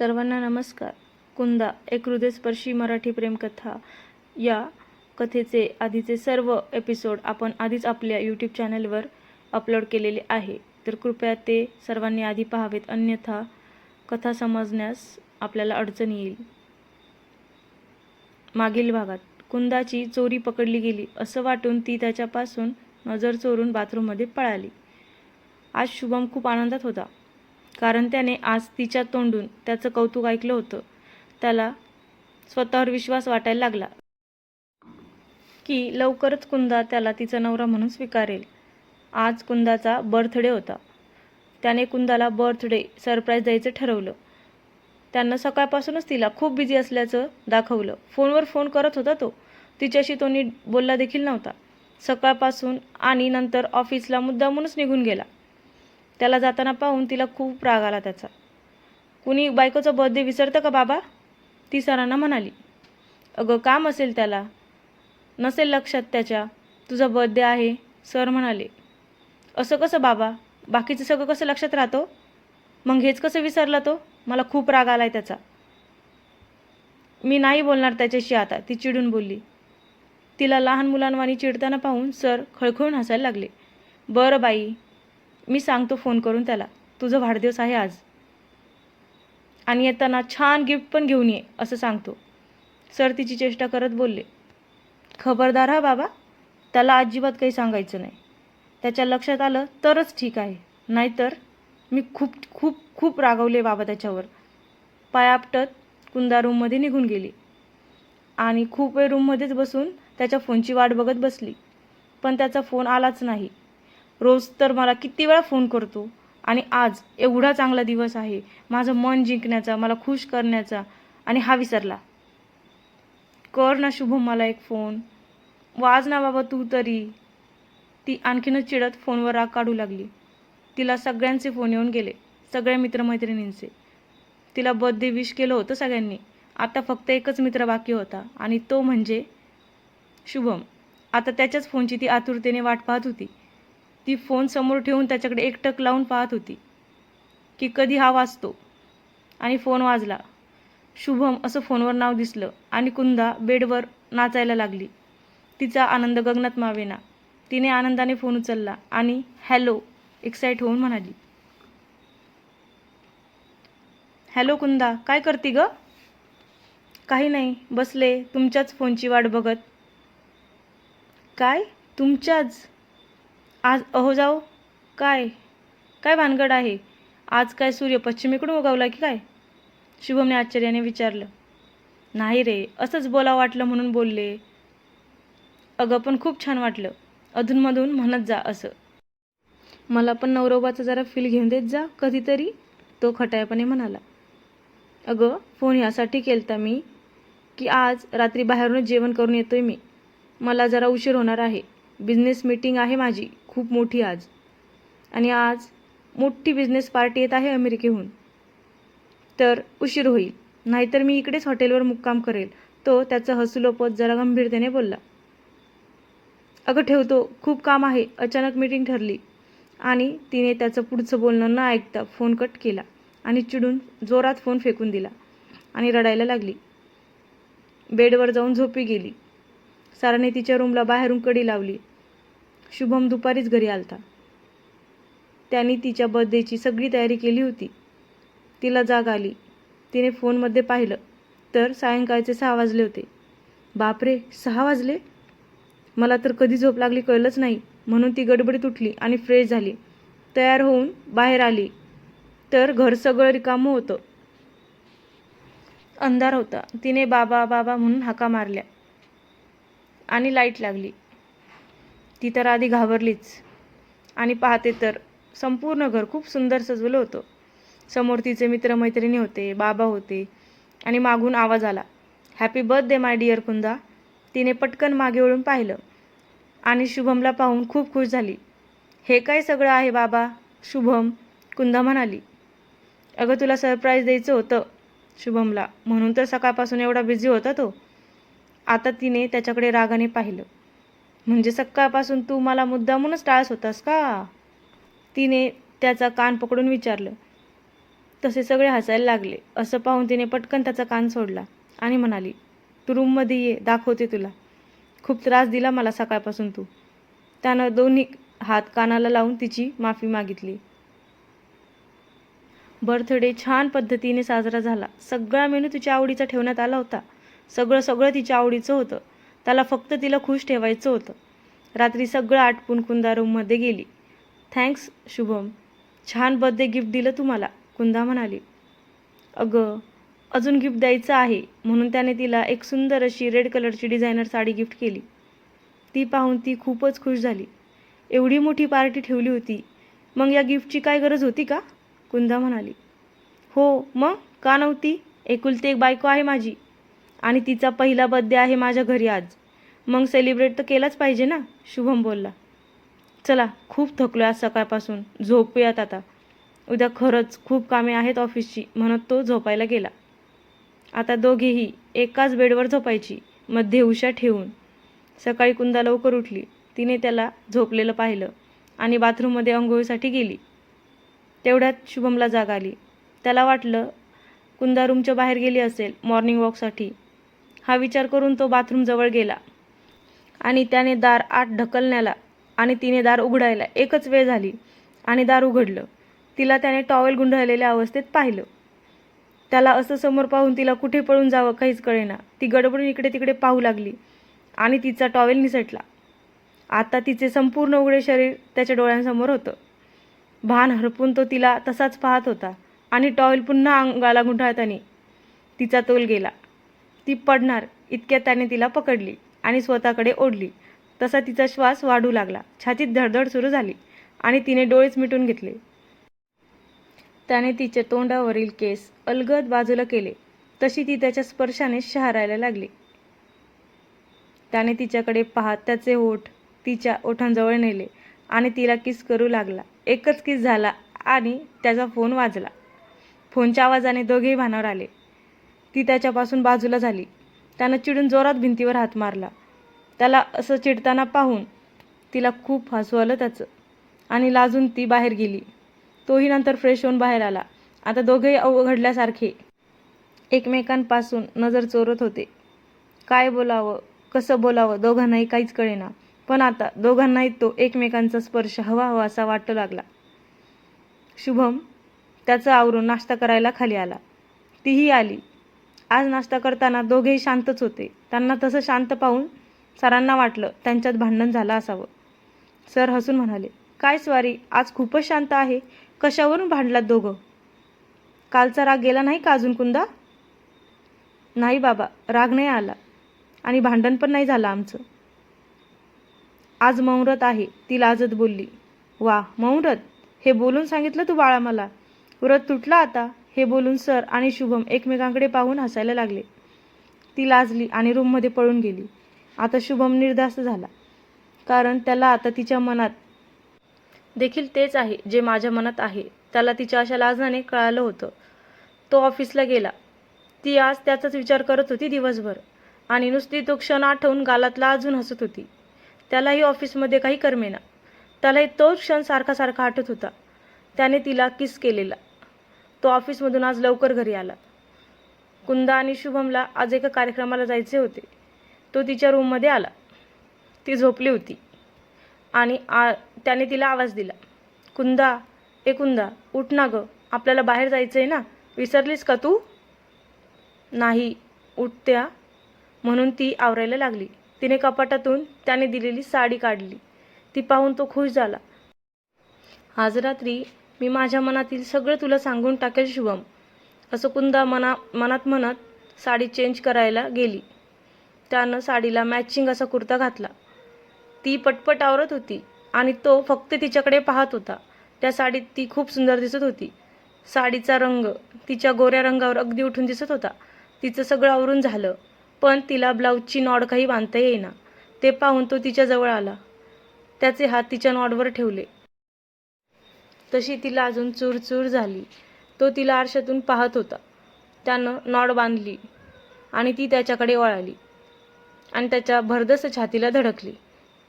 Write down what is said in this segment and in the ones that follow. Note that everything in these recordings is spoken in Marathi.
सर्वांना नमस्कार. कुंदा एक हृदयस्पर्शी मराठी प्रेमकथा. या कथेचे आधीचे सर्व एपिसोड आपण आधीच आपल्या यूट्यूब चॅनलवर अपलोड केलेले आहे. तर कृपया ते सर्वांनी आधी पाहावेत. अन्यथा कथा समजण्यास आपल्याला अडचण येईल. मागील भागात कुंदाची चोरी पकडली गेली. असं वाटून ती त्याच्यापासून नजर चोरून बाथरूममध्ये पळाली. आज शुभम खूप आनंदात होता. कारण त्याने आज तिच्या तोंडून त्याचं कौतुक ऐकलं होतं. त्याला स्वतःवर विश्वास वाटायला लागला. की लवकरच कुंदा त्याला तिचा नवरा म्हणून स्वीकारेल. आज कुंदाचा बर्थडे होता. त्याने कुंदाला बर्थडे सरप्राईज द्यायचं ठरवलं. त्यानं सकाळपासूनच तिला खूप बिझी असल्याचं दाखवलं. फोनवर फोन करत होता तो. तिच्याशी तो नीट बोलला देखील नव्हता. सकाळपासून आणि नंतर ऑफिसला मुद्दामूनच निघून गेला. त्याला जाताना पाहून तिला खूप राग आला त्याचा. कुणी बायकोचा बर्थडे विसरतं का बाबा? ती सरांना म्हणाली अगं काम असेल त्याला. नसेल लक्षात त्याच्या. तुझा बर्थडे आहे. सर म्हणाले असं कसं बाबा? बाकीचं सगळं कसं लक्षात राहतो हो? मग हेच कसं विसरला तो? मला खूप राग आलाय त्याचा. मी नाही बोलणार त्याच्याशी आता ती चिडून बोलली. तिला लहान मुलांवानी चिडताना पाहून सर खळखळून हसायला लागले. बरं बाई मी सांगतो फोन करून त्याला तुझं वाढदिवस आहे आज. आणि येताना छान गिफ्ट पण घेऊन ये असं सांगतो. सर तिची चेष्टा करत बोलले. खबरदार हा बाबा त्याला अजिबात काही सांगायचं नाही. त्याच्या लक्षात आलं तरच ठीक आहे. नाहीतर मी खूप खूप खूप रागवले बाबा त्याच्यावर. पायापटत कुंदा रूममध्ये निघून गेली. आणि खूप वेळ रूममध्येच बसून त्याच्या फोनची वाट बघत बसली. पण त्याचा फोन आलाच नाही. रोज तर मला किती वेळा फोन करतो. आणि आज एवढा चांगला दिवस आहे. माझं मन जिंकण्याचा मला खुश करण्याचा आणि हा विसरला. कर ना शुभम मला एक फोन वाज ना बाबा तू तरी. ती आणखीनच चिडत फोनवर राग काढू लागली. तिला सगळ्यांचे फोन येऊन गेले. सगळ्या मित्रमैत्रिणींचे. तिला बर्थडे विश केलं होतं सगळ्यांनी. आता फक्त एकच मित्र बाकी होता आणि तो म्हणजे शुभम. आता त्याच्याच फोनची ती आतुरतेने वाट पाहत होती. ती फोन समोर ठेवून त्याच्याकडे एकटक लावून पाहत होती. की कधी हा वाजतो आणि फोन वाजला. शुभम असं फोनवर नाव दिसलं आणि कुंदा बेडवर नाचायला लागली. तिचा आनंद गगनात मावेना. तिने आनंदाने फोन उचलला आणि हॅलो एक्साईट होऊन म्हणाली. हॅलो कुंदा काय करते ग? काही नाही बसले. तुमच्याच फोनची वाट बघत. काय? तुमच्याच? आज अहो जाऊ काय? काय भानगड आहे? आज काय सूर्य पश्चिमेकडून उगवला की काय? शुभमने आश्चर्याने विचारलं. नाही रे असंच बोला वाटलं म्हणून बोलले. अगं पण खूप छान वाटलं. अधूनमधून म्हणत जा असं. मला पण नवरोबाचा जरा फील घेऊन देत जा कधीतरी तो खटायपणे म्हणाला. अगं फोन ह्यासाठी केलता मी की आज रात्री बाहेरून जेवण करून येतोय मी. मला जरा उशीर होणार आहे. बिझनेस मीटिंग आहे माझी. खूप मोठी आज. आणि आज मोठी बिझनेस पार्टी येत आहे अमेरिकेहून. तर उशीर होईल. नाहीतर मी इकडेच हॉटेलवर मुक्काम करेल. तो त्याचं हसूलोपत जरा गंभीरतेने बोलला. अगं ठेवतो खूप काम आहे. अचानक मीटिंग ठरली. आणि तिने त्याचं पुढचं बोलणं न ऐकता फोन कट केला आणि चिडून जोरात फोन फेकून दिला आणि रडायला लागली. बेडवर जाऊन झोपी गेली. साराने तिच्या रूमला बाहेरून कडी लावली. शुभम दुपारीच घरी आलता. त्याने तिच्या बर्थडेची सगळी तयारी केली होती. तिला जाग आली. तिने फोनमध्ये पाहिलं. तर सायंकाळचे सहा वाजले होते. बापरे सहा वाजले? मला तर कधी झोप लागली कळलंच नाही. म्हणून ती गडबडीत उठली आणि फ्रेश झाली. तयार होऊन बाहेर आली. तर घर सगळं रिकामं होतं. अंधार होता. तिने बाबा बाबा म्हणून हाका मारल्या. आणि लाइट लागली. ती तर आधी घाबरलीच. आणि पाहते तर संपूर्ण घर खूप सुंदर सजवलं होतं. समोर तिचे मित्रमैत्रिणी होते बाबा होते आणि मागून आवाज आला. Happy birthday my dear Kunda. तिने पटकन मागे वळून पाहिलं आणि शुभमला पाहून खूप खुश झाली. हे काय सगळं आहे बाबा? शुभम कुंदा म्हणाली. अगं तुला सरप्राईज द्यायचं होतं शुभमला. म्हणून तर सकाळपासून एवढा बिझी होता तो. आता तिने त्याच्याकडे रागाने पाहिलं. म्हणजे सकाळपासून तू मला मुद्दामूनच टाळस होतास का? तिने त्याचा कान पकडून विचारलं. तसे सगळे हसायला लागले. असं पाहून तिने पटकन त्याचा कान सोडला आणि म्हणाली तू रूममध्ये ये दाखवते तुला. खूप त्रास दिला मला सकाळपासून तू. त्यानं दोन्ही हात कानाला लावून तिची माफी मागितली. बर्थडे छान पद्धतीने साजरा झाला. सगळा मेनू तिच्या आवडीचा ठेवण्यात आला होता. सगळं सगळं तिच्या आवडीचं होतं. त्याला फक्त तिला खुश ठेवायचं होतं. रात्री सगळं आटपून कुंदा रूममध्ये गेली. थँक्स शुभम. छान बर्थडे गिफ्ट दिलं तुम्हाला कुंदा म्हणाली. अगं अजून गिफ्ट द्यायचं आहे म्हणून त्याने तिला एक सुंदर अशी रेड कलरची डिझायनर साडी गिफ्ट केली. ती पाहून ती खूपच खुश झाली. एवढी मोठी पार्टी ठेवली होती. मग या गिफ्टची काय गरज होती का? कुंदा म्हणाली. हो मग? का नव्हती? एकुलती एक बायको आहे माझी. आणि तिचा पहिला बड्डे आहे माझ्या घरी आज. मग सेलिब्रेट तर केलाच पाहिजे ना? शुभम बोलला. चला खूप थकलो आज सकाळपासून. झोपूयात आता. उद्या खरंच खूप कामे आहेत ऑफिसची म्हणत तो झोपायला गेला. आता दोघेही एकाच बेडवर झोपायची मध्ये उशा ठेवून. सकाळी कुंदा लवकर उठली. तिने त्याला झोपलेलं पाहिलं आणि बाथरूममध्ये अंघोळीसाठी गेली. तेवढ्यात शुभमला जाग आली. त्याला वाटलं कुंदा रूमच्या बाहेर गेली असेल मॉर्निंग वॉकसाठी हा विचार करून तो बाथरूमजवळ गेला. आणि त्याने दार आत ढकलण्याला आणि तिने दार उघडायला एकच वेळ झाली आणि दार उघडलं. तिला त्याने टॉवेल गुंडाळलेल्या अवस्थेत पाहिलं. त्याला असं समोर पाहून तिला कुठे पळून जावं काहीच कळेना. ती गडबडून इकडे तिकडे पाहू लागली आणि तिचा टॉवेल निसटला. आता तिचे संपूर्ण उघडे शरीर त्याच्या डोळ्यांसमोर होतं. भान हरपून तो तिला तसाच पाहत होता आणि टॉवेल पुन्हा अंगाला गुंडाळताना तिचा तोल गेला. ती पडणार. इतक्यात त्याने तिला पकडली आणि स्वतःकडे ओढली. तसा तिचा श्वास वाढू लागला. छातीत धडधड सुरू झाली आणि तिने डोळेच मिटून घेतले. त्याने तिच्या तोंडावरील केस अलगद बाजूला केले. तशी ती त्याच्या स्पर्शाने शहारायला लागली. त्याने तिच्याकडे पाहत त्याचे ओठ तिच्या ओठांजवळ नेले आणि तिला किस करू लागला. एकच किस झाला आणि त्याचा फोन वाजला. फोनच्या आवाजाने दोघेही भानावर आले. ती त्याच्यापासून बाजूला झाली. त्यानं चिडून जोरात भिंतीवर हात मारला. त्याला असं चिडताना पाहून तिला खूप हसू आलं त्याचं. आणि लाजून ती बाहेर गेली. तोही नंतर फ्रेश होऊन बाहेर आला. आता दोघेही अवघडल्यासारखे एकमेकांपासून नजर चोरत होते. काय बोलावं कसं बोलावं दोघांनाही काहीच कळेना. पण आता दोघांनाही तो एकमेकांचा स्पर्श हवा हवा असा वाटू लागला. शुभम त्याचं आवरून नाश्ता करायला खाली आला. तीही आली. आज नाश्ता करताना दोघेही शांतच होते. त्यांना तसं शांत पाहून सरांना वाटलं त्यांच्यात भांडण झालं असावं. सर हसून म्हणाले काय स्वारी आज खूपच शांत आहे. कशावरून भांडलात दोघं? कालचा राग गेला नाही का अजून कुंदा? नाही बाबा राग नाही आला आणि भांडण पण नाही झालं आमचं. आज मौनव्रत आहे ती लाजत बोलली. वा मौनव्रत? हे बोलून सांगितलं तू बाळा मला. व्रत तुटला आता. हे बोलून सर आणि शुभम एकमेकांकडे पाहून हसायला लागले. ती लाजली आणि रूममध्ये पळून गेली. आता शुभम निर्धास्त झाला. कारण त्याला आता तिच्या मनात देखील तेच आहे जे माझ्या मनात आहे. त्याला तिच्या अशा लाजण्याने कळालं होतं. तो ऑफिसला गेला. ती आज त्याचाच विचार करत होती दिवसभर. आणि नुसती तो क्षण आठवून गालातला अजून हसत होती. त्यालाही ऑफिसमध्ये काही करमेना. त्यालाही तोच क्षण सारखा सारखा आठवत होता. त्याने तिला किस केलेला. तो ऑफिसमधून आज लवकर घरी आला. कुंदा आणि शुभमला आज एका कार्यक्रमाला जायचे होते. तो तिच्या रूममध्ये आला. ती झोपली होती. आणि आ त्याने तिला आवाज दिला. कुंदा ए कुंदा उठ ना गं. आपल्याला बाहेर जायचं आहे ना? विसरलीस का तू? नाही उठत्या म्हणून ती आवरायला लागली. तिने कपाटातून त्याने दिलेली साडी काढली. ती पाहून तो खुश झाला. आज रात्री मी माझ्या मनातील सगळं तुला सांगून टाकेल शुभम. असं कुंदा मना मनात म्हणत साडी चेंज करायला गेली. त्यानं साडीला मॅचिंग असा कुर्ता घातला. ती पटपट आवरत होती आणि तो फक्त तिच्याकडे पाहत होता. त्या साडीत ती खूप सुंदर दिसत होती. साडीचा रंग तिच्या गोऱ्या रंगावर अगदी उठून दिसत होता. तिचं सगळं आवरून झालं पण तिला ब्लाऊजची नॉड काही बांधता येईना. ते पाहून तो तिच्याजवळ आला. त्याचे हात तिच्या नॉडवर ठेवले. तशी तिला अजून चूरचूर झाली. तो तिला आरशातून पाहत होता. त्यानं नॉड बांधली आणि ती त्याच्याकडे वळाली आणि त्याच्या भरदस छातीला धडकली.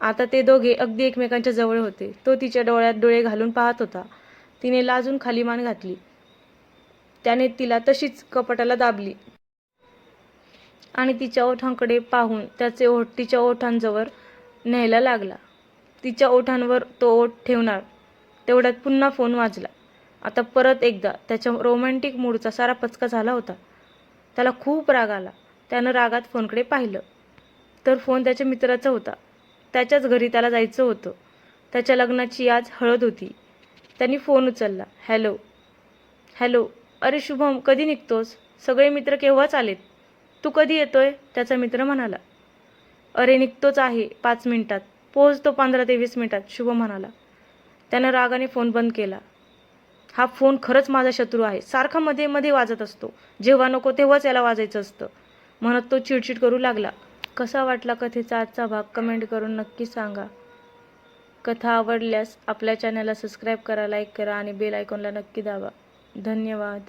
आता ते दोघे अगदी एकमेकांच्या जवळ होते. तो तिच्या डोळ्यात डोळे घालून पाहत होता. तिने लाजून खाली मान घातली. त्याने तिला तशीच कपाटाला दाबली आणि तिच्या ओठांकडे पाहून त्याचे ओठ तिच्या ओठांजवळ न्यायला लागला. तिच्या ओठांवर तो ओठ ठेवणार तेवढ्यात पुन्हा फोन वाजला. आता परत एकदा त्याच्या रोमॅन्टिक मूडचा सारा पचका झाला होता. त्याला खूप राग आला. त्यानं रागात फोनकडे पाहिलं. तर फोन त्याच्या मित्राचा होता. त्याच्याच घरी त्याला जायचं होतं. त्याच्या लग्नाची आज हळद होती. त्यांनी फोन उचलला. हॅलो. हॅलो. अरे शुभम कधी निघतोस? सगळे मित्र केव्हाच आलेत? तू कधी येतोय? त्याचा मित्र म्हणाला. अरे निघतोच आहे पाच मिनिटात. पोहोचतो पंधरा ते वीस मिनिटात शुभम म्हणाला. त्यानं रागाने फोन बंद केला. हा फोन खरंच माझा शत्रू आहे. सारखा मध्ये मध्ये वाजत असतो. जेव्हा नको तेव्हाच याला वाजायचं असतं. म्हणत तो चिडचिड करू लागला. कसा वाटला कथेचा आजचा भाग? कमेंट करून नक्की सांगा. कथा आवडल्यास आपल्या चॅनलला सबस्क्राईब करा लाईक करा आणि बेल आयकॉनला नक्की दाबा. धन्यवाद.